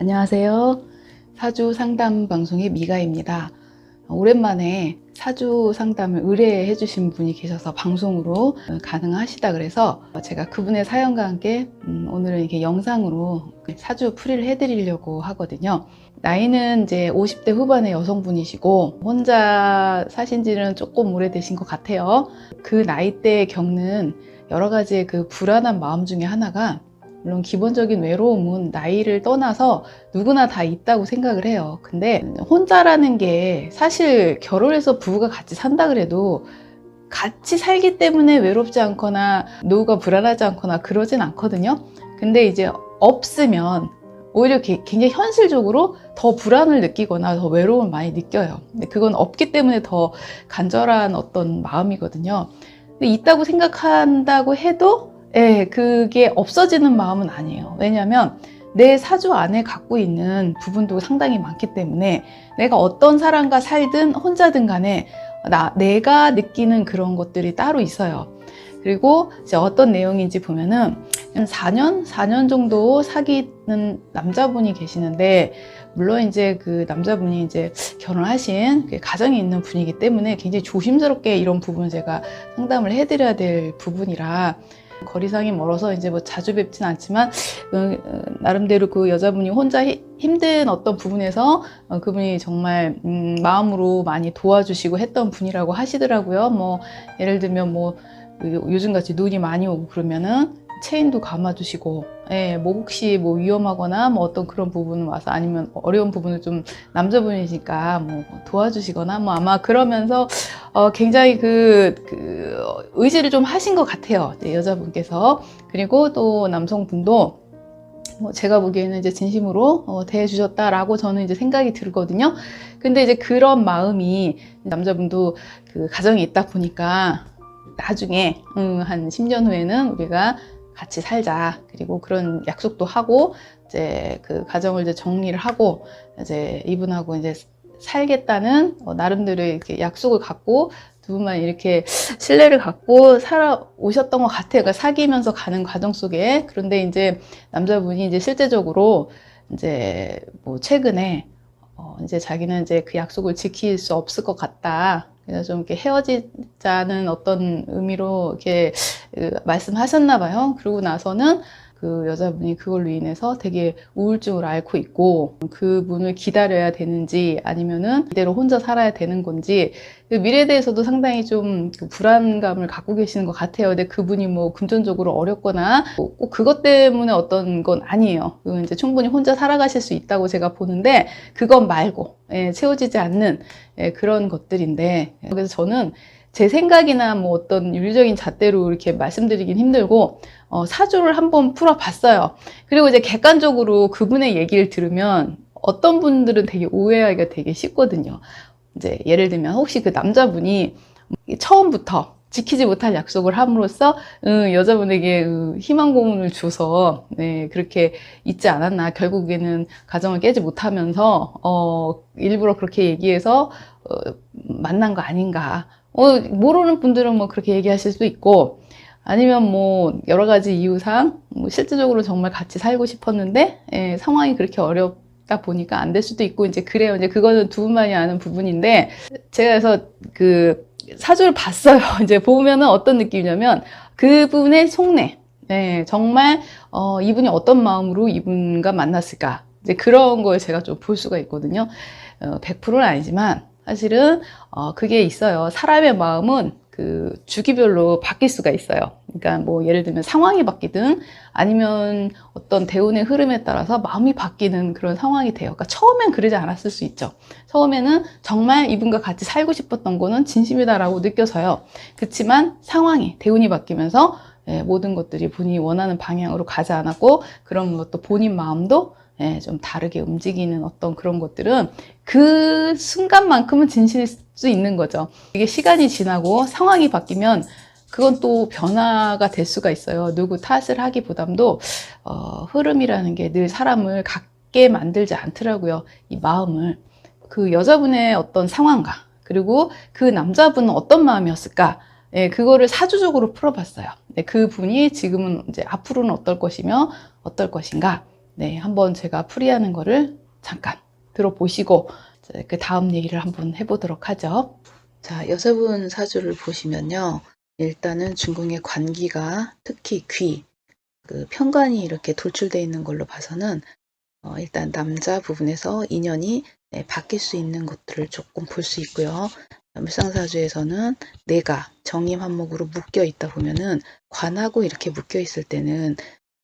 안녕하세요. 사주 상담 방송의 미가입니다. 오랜만에 사주 상담을 의뢰해 주신 분이 계셔서 방송으로 가능하시다 그래서 제가 그분의 사연과 함께 음, 오늘은 이렇게 영상으로 사주 풀이를 해드리려고 하거든요. 나이는 이제 50대 후반의 여성분이시고 혼자 사신 지는 조금 오래되신 것 같아요. 그 나이대에 겪는 여러 가지의 그 불안한 마음 중에 하나가 물론 기본적인 외로움은 나이를 떠나서 누구나 다 있다고 생각을 해요. 근데 혼자라는 게 사실 결혼해서 부부가 같이 산다 그래도 같이 살기 때문에 외롭지 않거나 노후가 불안하지 않거나 그러진 않거든요. 근데 이제 없으면 오히려 게- 굉장히 현실적으로 더 불안을 느끼거나 더 외로움을 많이 느껴요. 근데 그건 없기 때문에 더 간절한 어떤 마음이거든요. 근데 있다고 생각한다고 해도 예, 그게 없어지는 마음은 아니에요. 왜냐하면 내 사주 안에 갖고 있는 부분도 상당히 많기 때문에 내가 어떤 사람과 살든 혼자든 간에 나, 내가 느끼는 그런 것들이 따로 있어요. 그리고 이제 어떤 내용인지 보면은 한 4년? 4년 정도 사귀는 남자분이 계시는데 물론 이제 그 남자분이 이제 결혼하신 그 가정이 있는 분이기 때문에 굉장히 조심스럽게 이런 부분을 제가 상담을 해드려야 될 부분이라 거리상이 멀어서 이제 뭐 자주 뵙진 않지만 어, 어, 나름대로 그 여자분이 혼자 히- 힘든 어떤 부분에서 어, 그분이 정말 음, 마음으로 많이 도와주시고 했던 분이라고 하시더라고요. 뭐 예를 들면 뭐 요- 요즘같이 눈이 많이 오고 그러면은 체인도 감아주시고, 예, 뭐 혹시 뭐 위험하거나 뭐 어떤 그런 부분은 와서 아니면 어려운 부분을 좀 남자분이시니까 뭐 도와주시거나 뭐 아마 그러면서 어, 굉장히 그, 그 의지를 좀 하신 것 같아요. 네, 여자분께서. 그리고 또 남성분도 뭐 제가 보기에는 이제 진심으로 어, 대해 주셨다라고 저는 이제 생각이 들거든요. 근데 이제 그런 마음이 남자분도 그 가정이 있다 보니까 나중에 음, 한 10년 후에는 우리가 같이 살자. 그리고 그런 약속도 하고 이제 그 가정을 이제 정리를 하고 이제 이분하고 이제 살겠다는 어, 나름대로 이렇게 약속을 갖고 두 분만 이렇게 신뢰를 갖고 살아오셨던 것 같아요. 그러니까 사귀면서 가는 과정 속에. 그런데 이제 남자분이 이제 실제적으로 이제 뭐 최근에 어 이제 자기는 이제 그 약속을 지킬 수 없을 것 같다. 그래서 좀 이렇게 헤어지자는 어떤 의미로 이렇게 그 말씀하셨나 봐요. 그러고 나서는 그 여자분이 그걸로 인해서 되게 우울증을 앓고 있고 그분을 기다려야 되는지 아니면은 이대로 혼자 살아야 되는 건지 그 미래에 대해서도 상당히 좀그 불안감을 갖고 계시는 것 같아요. 근데 그분이 뭐 금전적으로 어렵거나 뭐꼭 그것 때문에 어떤 건 아니에요. 그건 이제 충분히 혼자 살아가실 수 있다고 제가 보는데 그건 말고 예, 채워지지 않는 예, 그런 것들인데 그래서 저는 제 생각이나 뭐 어떤 윤리적인 잣대로 이렇게 말씀드리긴 힘들고 어, 사주를 한번 풀어봤어요. 그리고 이제 객관적으로 그분의 얘기를 들으면 어떤 분들은 되게 오해하기가 되게 쉽거든요. 이제 예를 들면 혹시 그 남자분이 처음부터 지키지 못할 약속을 함으로써 음, 여자분에게 음, 희망 고문을 줘서 네, 그렇게 있지 않았나 결국에는 가정을 깨지 못하면서 어, 일부러 그렇게 얘기해서 어, 만난 거 아닌가 어, 모르는 분들은 뭐 그렇게 얘기하실 수도 있고 아니면 뭐 여러 가지 이유상 뭐 실질적으로 정말 같이 살고 싶었는데 예, 상황이 그렇게 어렵다 보니까 안 될 수도 있고 이제 그래요. 이제 그거는 두 분만이 아는 부분인데 제가 그래서 그 사주를 봤어요. 이제 보면은 어떤 느낌이냐면 그분의 속내. 네, 정말 어, 이분이 어떤 마음으로 이분과 만났을까. 이제 그런 걸 제가 좀 볼 수가 있거든요. 어, 100%는 아니지만 사실은 어, 그게 있어요. 사람의 마음은 그 주기별로 바뀔 수가 있어요. 그러니까 뭐 예를 들면 상황이 바뀌든 아니면 어떤 대운의 흐름에 따라서 마음이 바뀌는 그런 상황이 돼요. 그러니까 처음엔 그러지 않았을 수 있죠. 처음에는 정말 이분과 같이 살고 싶었던 거는 진심이다라고 느껴서요. 그렇지만 상황이 대운이 바뀌면서 예, 모든 것들이 본인이 원하는 방향으로 가지 않았고 그런 것도 본인 마음도 예, 좀 다르게 움직이는 어떤 그런 것들은 그 순간만큼은 진실일 수 있는 거죠. 이게 시간이 지나고 상황이 바뀌면 그건 또 변화가 될 수가 있어요. 누구 탓을 하기보담도 어, 흐름이라는 게 늘 사람을 갖게 만들지 않더라고요. 이 마음을 그 여자분의 어떤 상황과 그리고 그 남자분은 어떤 마음이었을까? 예, 그거를 사주적으로 풀어봤어요. 네, 그 분이 지금은 이제 앞으로는 어떨 것이며 어떨 것인가? 네, 한번 제가 풀이하는 거를 잠깐 들어보시고 그 다음 얘기를 한번 해보도록 하죠. 자, 여자분 사주를 보시면요. 일단은 중궁의 관기가 특히 귀, 그 편관이 이렇게 돌출되어 있는 걸로 봐서는 어, 일단 남자 부분에서 인연이 네, 바뀔 수 있는 것들을 조금 볼 수 있고요. 물상사주에서는 내가 정임 한목으로 묶여 있다 보면은 관하고 이렇게 묶여 있을 때는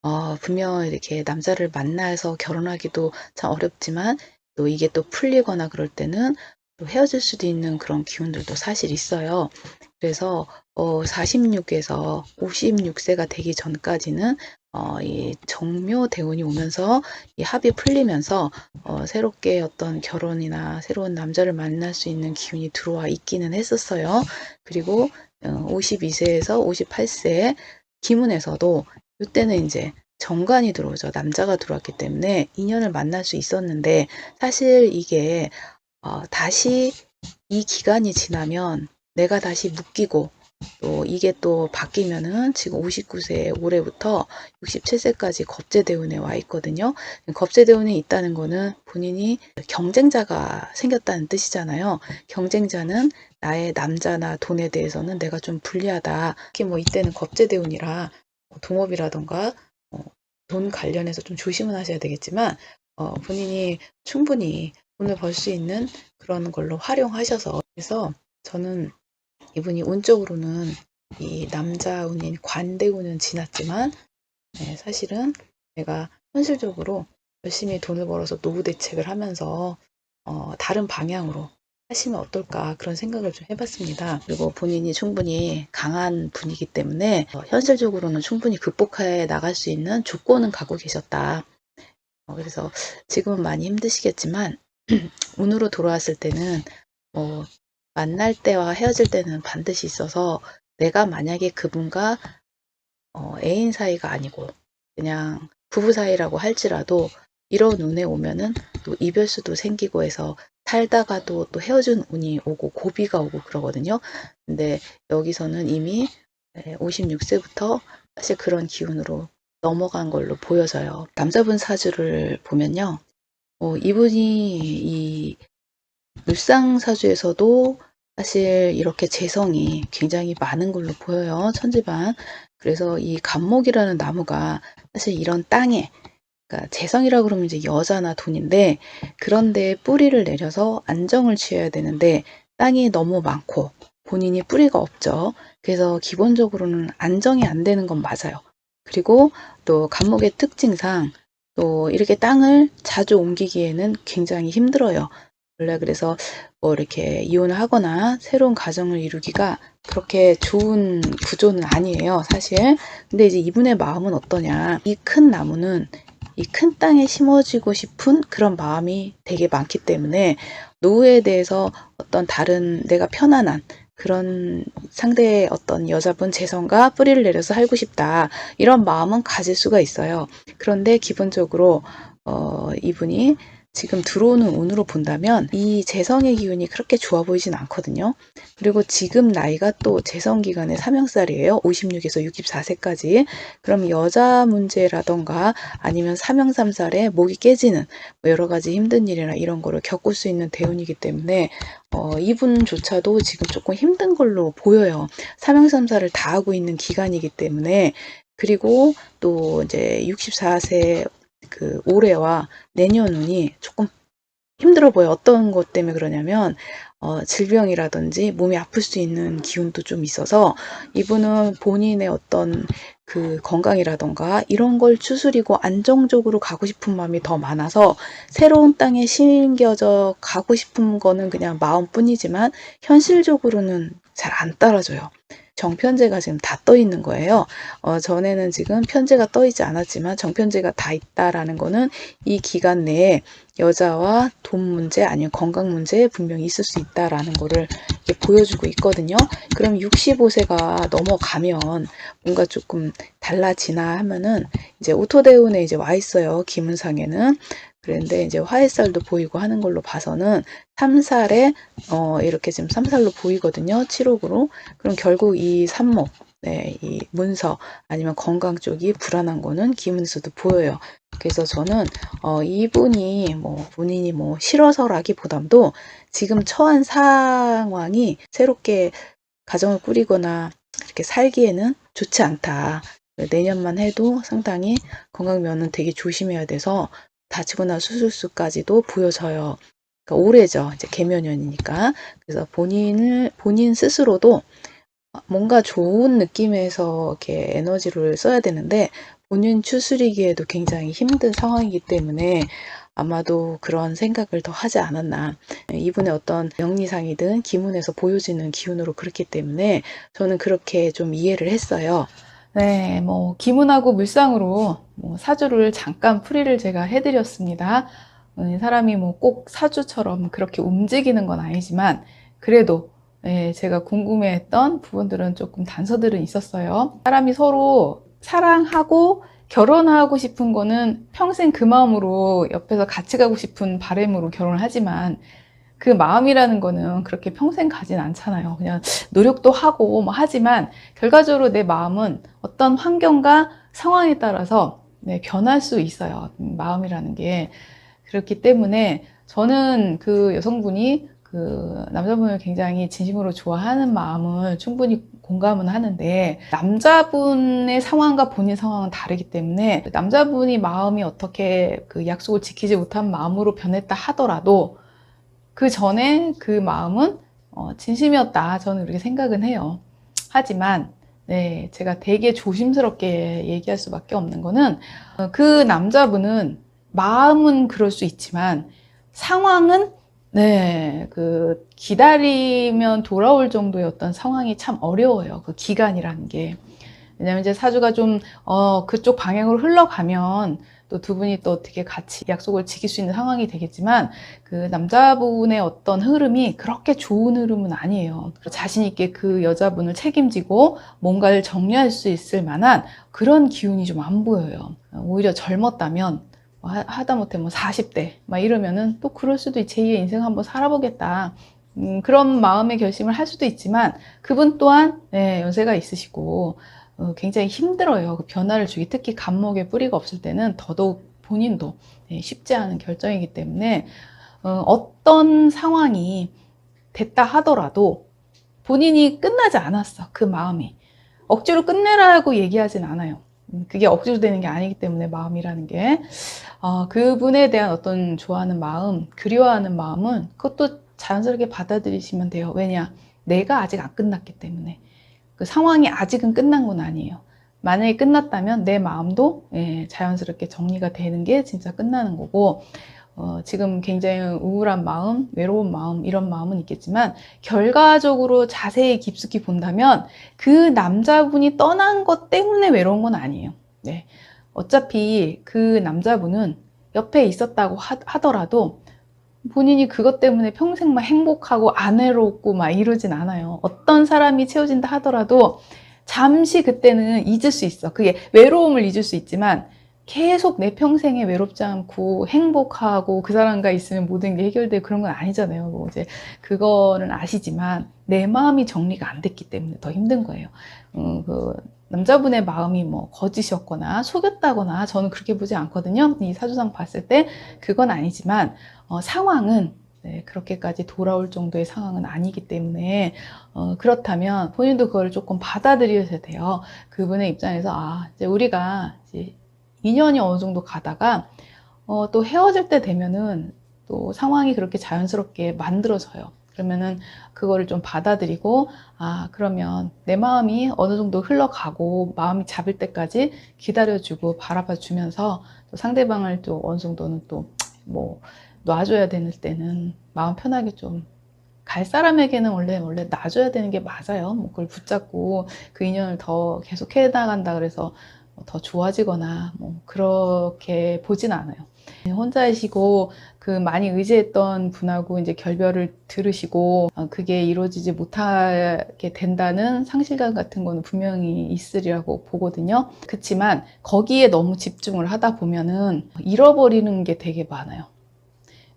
어, 분명 이렇게 남자를 만나서 결혼하기도 참 어렵지만 또 이게 또 풀리거나 그럴 때는 또 헤어질 수도 있는 그런 기운들도 사실 있어요. 그래서 어, 46에서 56세가 되기 전까지는 어, 이 정묘 대운이 오면서 이 합이 풀리면서 어, 새롭게 어떤 결혼이나 새로운 남자를 만날 수 있는 기운이 들어와 있기는 했었어요. 그리고 어, 52세에서 58세 기문에서도 이때는 이제 정관이 들어오죠. 남자가 들어왔기 때문에 인연을 만날 수 있었는데 사실 이게 어, 다시 이 기간이 지나면 내가 다시 묶이고 또 이게 또 바뀌면은 지금 59세 올해부터 67세까지 겁재대운에 와 있거든요. 겁재대운에 있다는 거는 본인이 경쟁자가 생겼다는 뜻이잖아요. 경쟁자는 나의 남자나 돈에 대해서는 내가 좀 불리하다. 특히 뭐 이때는 겁재대운이라 뭐 동업이라던가 어, 돈 관련해서 좀 조심은 하셔야 되겠지만 어, 본인이 충분히 돈을 벌 수 있는 그런 걸로 활용하셔서 그래서 저는 이분이 운적으로는 이 남자 운인 관대운은 지났지만 네, 사실은 내가 현실적으로 열심히 돈을 벌어서 노후 대책을 하면서 어, 다른 방향으로 하시면 어떨까 그런 생각을 좀 해봤습니다. 그리고 본인이 충분히 강한 분이기 때문에 어, 현실적으로는 충분히 극복해 나갈 수 있는 조건은 갖고 계셨다. 어, 그래서 지금은 많이 힘드시겠지만 운으로 돌아왔을 때는 뭐 만날 때와 헤어질 때는 반드시 있어서 내가 만약에 그분과 어, 애인 사이가 아니고 그냥 부부 사이라고 할지라도 이런 운에 오면은 또 이별수도 생기고 해서 살다가도 또 헤어진 운이 오고 고비가 오고 그러거든요. 근데 여기서는 이미 56세부터 사실 그런 기운으로 넘어간 걸로 보여져요. 남자분 사주를 보면요. 어, 이분이 이 물상 사주에서도 사실 이렇게 재성이 굉장히 많은 걸로 보여요. 천지반. 그래서 이 감목이라는 나무가 사실 이런 땅에 그러니까 재성이라고 그러면 이제 여자나 돈인데 그런데 뿌리를 내려서 안정을 취해야 되는데 땅이 너무 많고 본인이 뿌리가 없죠. 그래서 기본적으로는 안정이 안 되는 건 맞아요. 그리고 또 감목의 특징상 또 이렇게 땅을 자주 옮기기에는 굉장히 힘들어요. 원래 그래서 뭐 이렇게 이혼을 하거나 새로운 가정을 이루기가 그렇게 좋은 구조는 아니에요, 사실. 근데 이제 이분의 마음은 어떠냐. 이 큰 나무는 이 큰 땅에 심어지고 싶은 그런 마음이 되게 많기 때문에 노후에 대해서 어떤 다른 내가 편안한 그런 상대의 어떤 여자분 재성과 뿌리를 내려서 살고 싶다. 이런 마음은 가질 수가 있어요. 그런데 기본적으로 어, 이분이 지금 들어오는 운으로 본다면 이 재성의 기운이 그렇게 좋아 보이진 않거든요. 그리고 지금 나이가 또 재성 기간의 3명살이에요. 56에서 64세까지. 그럼 여자 문제라던가 아니면 3명3살에 목이 깨지는 뭐 여러 가지 힘든 일이나 이런 거를 겪을 수 있는 대운이기 때문에 어, 이분조차도 지금 조금 힘든 걸로 보여요. 3명3살을 다 하고 있는 기간이기 때문에 그리고 또 이제 64세 그 올해와 내년 운이 조금 힘들어 보여. 어떤 것 때문에 그러냐면 어, 질병이라든지 몸이 아플 수 있는 기운도 좀 있어서 이분은 본인의 어떤 그 건강이라던가 이런 걸 추스리고 안정적으로 가고 싶은 마음이 더 많아서 새로운 땅에 심겨져 가고 싶은 거는 그냥 마음뿐이지만 현실적으로는 잘 안 따라줘요. 정편제가 지금 다 떠 있는 거예요. 어, 전에는 지금 편제가 떠 있지 않았지만 정편제가 다 있다라는 거는 이 기간 내에 여자와 돈 문제 아니면 건강 문제 분명히 있을 수 있다라는 거를 보여주고 있거든요. 그럼 65세가 넘어가면 뭔가 조금 달라지나 하면은 이제 오토대운에 이제 와 있어요. 기문상에는. 그런데 이제 화해살도 보이고 하는 걸로 봐서는 3살에 어 이렇게 지금 3살로 보이거든요. 7억으로. 그럼 결국 이 산목 네, 이 문서 아니면 건강 쪽이 불안한 거는 기운에서도 보여요. 그래서 저는 어, 이분이 뭐 본인이 뭐 싫어서라기보담도 지금 처한 상황이 새롭게 가정을 꾸리거나 이렇게 살기에는 좋지 않다. 내년만 해도 상당히 건강 면은 되게 조심해야 돼서 다치거나 수술수까지도 보여져요. 그러니까 올해죠. 이제 개면연이니까. 그래서 본인을 본인 스스로도 뭔가 좋은 느낌에서 이렇게 에너지를 써야 되는데 본인 추스리기에도 굉장히 힘든 상황이기 때문에 아마도 그런 생각을 더 하지 않았나. 이분의 어떤 영리상이든 기문에서 보여지는 기운으로 그렇기 때문에 저는 그렇게 좀 이해를 했어요. 네, 뭐 기문하고 물상으로 뭐 사주를 잠깐 풀이를 제가 해드렸습니다. 음, 사람이 뭐 꼭 사주처럼 그렇게 움직이는 건 아니지만 그래도 예, 제가 궁금해했던 부분들은 조금 단서들은 있었어요. 사람이 서로 사랑하고 결혼하고 싶은 거는 평생 그 마음으로 옆에서 같이 가고 싶은 바람으로 결혼을 하지만 그 마음이라는 거는 그렇게 평생 가진 않잖아요. 그냥 노력도 하고 뭐 하지만 결과적으로 내 마음은 어떤 환경과 상황에 따라서 네, 변할 수 있어요. 음, 마음이라는 게. 그렇기 때문에 저는 그 여성분이 그 남자분을 굉장히 진심으로 좋아하는 마음을 충분히 공감은 하는데 남자분의 상황과 본인 상황은 다르기 때문에 남자분이 마음이 어떻게 그 약속을 지키지 못한 마음으로 변했다 하더라도 그 전에 그 마음은 어, 진심이었다 저는 그렇게 생각은 해요. 하지만 네, 제가 되게 조심스럽게 얘기할 수밖에 없는 거는 어, 그 남자분은 마음은 그럴 수 있지만 상황은 네, 그 기다리면 돌아올 정도의 어떤 상황이 참 어려워요. 그 기간이라는 게. 왜냐면 이제 사주가 좀 어, 그쪽 방향으로 흘러가면 또 두 분이 또 어떻게 같이 약속을 지킬 수 있는 상황이 되겠지만 그 남자분의 어떤 흐름이 그렇게 좋은 흐름은 아니에요. 자신 있게 그 여자분을 책임지고 뭔가를 정리할 수 있을 만한 그런 기운이 좀 안 보여요. 오히려 젊었다면 뭐 하- 하다못해 뭐 40대 막 이러면은 또 그럴 수도 있 제2의 인생 한번 살아보겠다. 음, 그런 마음의 결심을 할 수도 있지만 그분 또한 네, 연세가 있으시고 어, 굉장히 힘들어요. 그 변화를 주기 특히 감목에 뿌리가 없을 때는 더더욱 본인도 네, 쉽지 않은 결정이기 때문에 어, 떤 상황이 됐다 하더라도 본인이 끝나지 않았어. 그 마음이. 억지로 끝내라고 얘기하진 않아요. 음, 그게 억지로 되는 게 아니기 때문에 마음이라는 게 어, 그분에 대한 어떤 좋아하는 마음, 그리워하는 마음은 그것도 자연스럽게 받아들이시면 돼요. 왜냐? 내가 아직 안 끝났기 때문에. 그 상황이 아직은 끝난 건 아니에요. 만약에 끝났다면 내 마음도 예, 자연스럽게 정리가 되는 게 진짜 끝나는 거고, 어, 지금 굉장히 우울한 마음, 외로운 마음, 이런 마음은 있겠지만, 결과적으로 자세히 깊숙이 본다면, 그 남자분이 떠난 것 때문에 외로운 건 아니에요. 네. 어차피 그 남자분은 옆에 있었다고 하, 하더라도 본인이 그것 때문에 평생 막 행복하고 안 외롭고 막 이러진 않아요. 어떤 사람이 채워진다 하더라도 잠시 그때는 잊을 수 있어. 그게 외로움을 잊을 수 있지만 계속 내 평생에 외롭지 않고 행복하고 그 사람과 있으면 모든 게 해결되고 그런 건 아니잖아요. 뭐 이제 그거는 아시지만 내 마음이 정리가 안 됐기 때문에 더 힘든 거예요. 음, 그 남자분의 마음이 뭐 거짓이었거나 속였다거나 저는 그렇게 보지 않거든요. 이 사주상 봤을 때 그건 아니지만 어, 상황은 네, 그렇게까지 돌아올 정도의 상황은 아니기 때문에 어, 그렇다면 본인도 그걸 조금 받아들여야 돼요. 그분의 입장에서 아 이제 우리가 이제 2년이 어느 정도 가다가 어, 또 헤어질 때 되면은 또 상황이 그렇게 자연스럽게 만들어져요. 그러면은 그거를 좀 받아들이고 아 그러면 내 마음이 어느 정도 흘러가고 마음이 잡을 때까지 기다려주고 바라봐 주면서 또 상대방을 또 어느 정도는 또 뭐 놔줘야 되는 때는 마음 편하게 좀 갈 사람에게는 원래 원래 놔줘야 되는 게 맞아요. 뭐 그걸 붙잡고 그 인연을 더 계속 해 나간다 그래서 더 좋아지거나 뭐 그렇게 보진 않아요. 혼자이시고 그 많이 의지했던 분하고 이제 결별을 들으시고 어, 그게 이루어지지 못하게 된다는 상실감 같은 거는 분명히 있으리라고 보거든요. 그렇지만 거기에 너무 집중을 하다 보면은 잃어버리는 게 되게 많아요.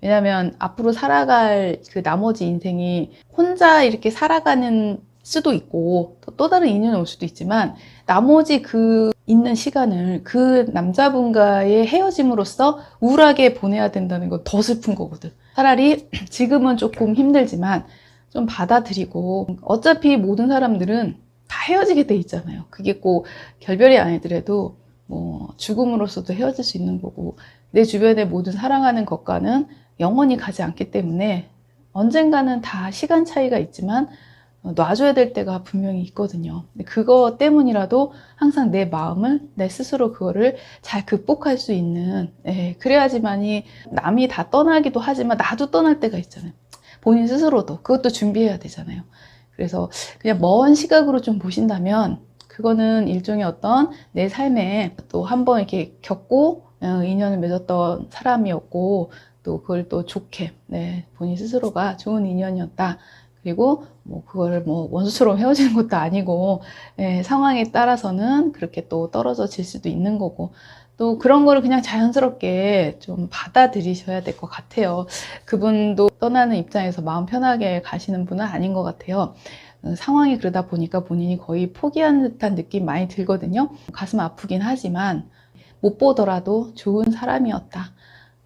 왜냐하면 앞으로 살아갈 그 나머지 인생이 혼자 이렇게 살아가는 수도 있고 또- 또 다른 인연이 올 수도 있지만 나머지 그 있는 시간을 그 남자분과의 헤어짐으로써 우울하게 보내야 된다는 건 더 슬픈 거거든. 차라리 지금은 조금 힘들지만 좀 받아들이고 어차피 모든 사람들은 다 헤어지게 돼 있잖아요. 그게 꼭 결별이 아니더라도 뭐 죽음으로서도 헤어질 수 있는 거고 내 주변의 모든 사랑하는 것과는 영원히 가지 않기 때문에 언젠가는 다 시간 차이가 있지만 어, 놔줘야 될 때가 분명히 있거든요. 그거 때문이라도 항상 내 마음을 내 스스로 그거를 잘 극복할 수 있는 예, 그래야지만이 남이 다 떠나기도 하지만 나도 떠날 때가 있잖아요. 본인 스스로도 그것도 준비해야 되잖아요. 그래서 그냥 먼 시각으로 좀 보신다면 그거는 일종의 어떤 내 삶에 또 한 번 이렇게 겪고 어, 인연을 맺었던 사람이었고 또 그걸 또 좋게 네, 본인 스스로가 좋은 인연이었다. 그리고 뭐 그거를 뭐 원수처럼 헤어지는 것도 아니고 예, 상황에 따라서는 그렇게 또 떨어져질 수도 있는 거고 또 그런 거를 그냥 자연스럽게 좀 받아들이셔야 될 것 같아요. 그분도 떠나는 입장에서 마음 편하게 가시는 분은 아닌 것 같아요. 어, 상황이 그러다 보니까 본인이 거의 포기한 듯한 느낌 많이 들거든요. 가슴 아프긴 하지만 못 보더라도 좋은 사람이었다.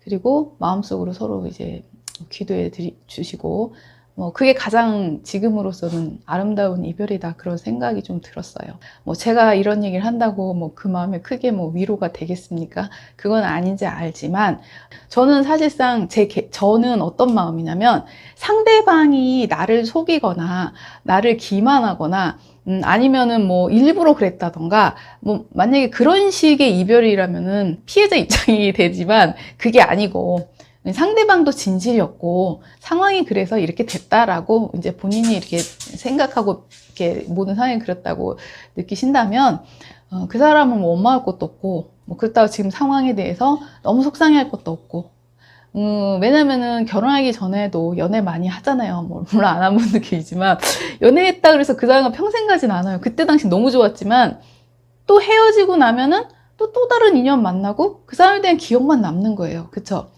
그리고 마음속으로 서로 이제 기도해 주시고 뭐 그게 가장 지금으로서는 아름다운 이별이다 그런 생각이 좀 들었어요. 뭐 제가 이런 얘기를 한다고 뭐 그 마음에 크게 뭐 위로가 되겠습니까? 그건 아닌지 알지만 저는 사실상 제 개- 저는 어떤 마음이냐면 상대방이 나를 속이거나 나를 기만하거나 음, 아니면은 뭐 일부러 그랬다던가 뭐 만약에 그런 식의 이별이라면은 피해자 입장이 되지만 그게 아니고 상대방도 진실이었고 상황이 그래서 이렇게 됐다라고 이제 본인이 이렇게 생각하고 이렇게 모든 상황이 그렇다고 느끼신다면 어, 그 사람은 뭐 원망할 것도 없고 뭐 그렇다고 지금 상황에 대해서 너무 속상해할 것도 없고 음, 왜냐면은 결혼하기 전에도 연애 많이 하잖아요. 뭐, 물론 안 한 분도 계시지만, 연애했다 그래서 그 사람과 평생 가진 않아요. 그때 당시 너무 좋았지만, 또 헤어지고 나면은 또 또 다른 인연 만나고 그 사람에 대한 기억만 남는 거예요. 그쵸?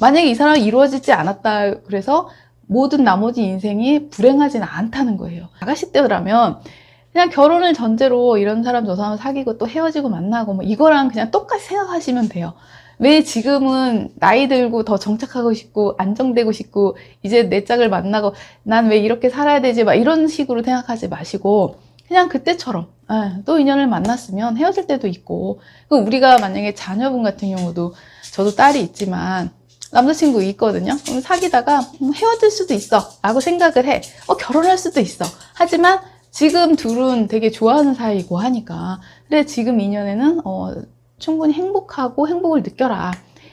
만약에 이 사람이 이루어지지 않았다 그래서 모든 나머지 인생이 불행하지는 않다는 거예요. 아가씨 때라면 그냥 결혼을 전제로 이런 사람 저 사람 사귀고 또 헤어지고 만나고 뭐 이거랑 그냥 똑같이 생각하시면 돼요. 왜 지금은 나이 들고 더 정착하고 싶고 안정되고 싶고 이제 내 짝을 만나고 난 왜 이렇게 살아야 되지 막 이런 식으로 생각하지 마시고 그냥 그때처럼 예, 또 인연을 만났으면 헤어질 때도 있고 그 우리가 만약에 자녀분 같은 경우도 저도 딸이 있지만 남자친구 있거든요. 그럼 사귀다가 음, 헤어질 수도 있어 라고 생각을 해. 어, 결혼할 수도 있어. 하지만 지금 둘은 되게 좋아하는 사이고 하니까 그래 지금 인연에는 어, 충분히 행복하고 행복을 느껴라.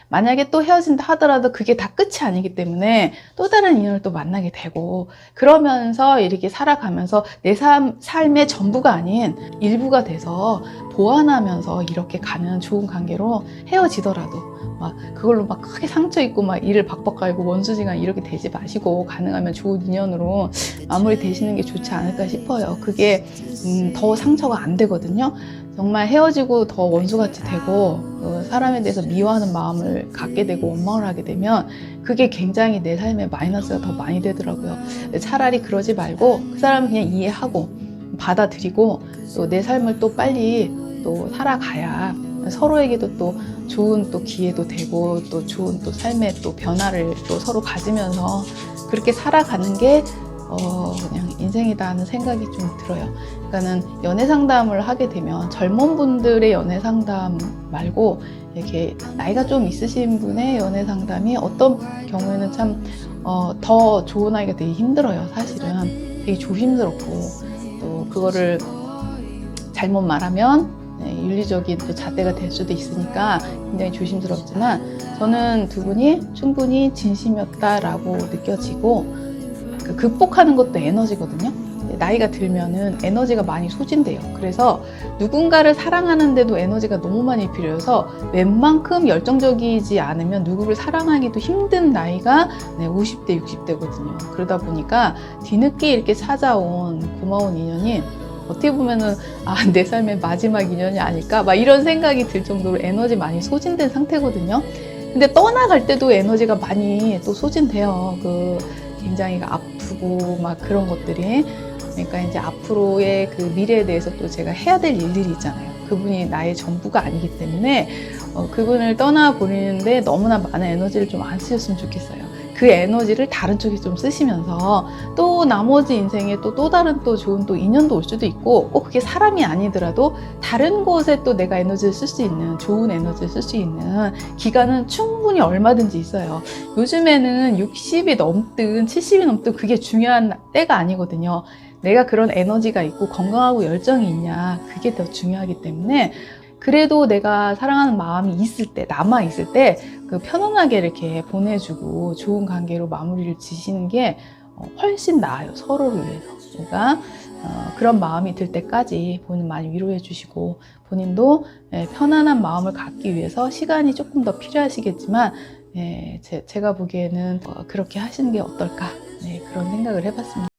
만약에 또 헤어진다 하더라도 그게 다 끝이 아니기 때문에 또 다른 인연을 또 만나게 되고 그러면서 이렇게 살아가면서 내 삶, 삶의 전부가 아닌 일부가 돼서 보완하면서 이렇게 가는 좋은 관계로 헤어지더라도 막 그걸로 막 크게 상처 입고 막 이를 박박 갈고 원수지간 이렇게 되지 마시고 가능하면 좋은 인연으로 마무리 되시는 게 좋지 않을까 싶어요. 그게 음, 더 상처가 안 되거든요. 정말 헤어지고 더 원수같이 되고 그 사람에 대해서 미워하는 마음을 갖게 되고 원망을 하게 되면 그게 굉장히 내 삶에 마이너스가 더 많이 되더라고요. 차라리 그러지 말고 그 사람을 그냥 이해하고 받아들이고 또 내 삶을 또 빨리 또 살아가야 서로에게도 또 좋은 또 기회도 되고 또 좋은 또 삶의 또 변화를 또 서로 가지면서 그렇게 살아가는 게 어, 그냥 인생이다 하는 생각이 좀 들어요. 그러니까는 연애 상담을 하게 되면 젊은 분들의 연애 상담 말고 이렇게 나이가 좀 있으신 분의 연애 상담이 어떤 경우에는 참, 어, 더 좋은 아이가 되게 힘들어요. 사실은 되게 조심스럽고 또 그거를 잘못 말하면 네, 윤리적인 또 잣대가 될 수도 있으니까 굉장히 조심스럽지만 저는 두 분이 충분히 진심이었다라고 느껴지고 그 극복하는 것도 에너지거든요. 나이가 들면은 에너지가 많이 소진돼요. 그래서 누군가를 사랑하는데도 에너지가 너무 많이 필요해서 웬만큼 열정적이지 않으면 누구를 사랑하기도 힘든 나이가 네, 50대, 60대거든요. 그러다 보니까 뒤늦게 이렇게 찾아온 고마운 인연이 어떻게 보면은 아, 내 삶의 마지막 인연이 아닐까? 막 이런 생각이 들 정도로 에너지 많이 소진된 상태거든요. 근데 떠나갈 때도 에너지가 많이 또 소진돼요. 그 굉장히 아 프고 막 그런 것들이 그러니까 이제 앞으로의 그 미래에 대해서 또 제가 해야 될 일들이 있잖아요. 그분이 나의 전부가 아니기 때문에 어, 그분을 떠나보내는데 너무나 많은 에너지를 좀 안 쓰셨으면 좋겠어요. 그 에너지를 다른 쪽에 좀 쓰시면서 또 나머지 인생에 또, 또 다른 또 좋은 또 인연도 올 수도 있고 꼭 그게 사람이 아니더라도 다른 곳에 또 내가 에너지를 쓸 수 있는 좋은 에너지를 쓸 수 있는 기간은 충분히 얼마든지 있어요. 요즘에는 60이 넘든 70이 넘든 그게 중요한 때가 아니거든요. 내가 그런 에너지가 있고 건강하고 열정이 있냐 그게 더 중요하기 때문에 그래도 내가 사랑하는 마음이 있을 때 남아 있을 때 그 편안하게 이렇게 보내주고 좋은 관계로 마무리를 지시는 게 어, 훨씬 나아요 서로를 위해서 그러니까 어, 그런 마음이 들 때까지 본인 많이 위로해 주시고 본인도 예, 편안한 마음을 갖기 위해서 시간이 조금 더 필요하시겠지만 예, 제, 가 보기에는 어, 그렇게 하시는 게 어떨까 네, 그런 생각을 해봤습니다.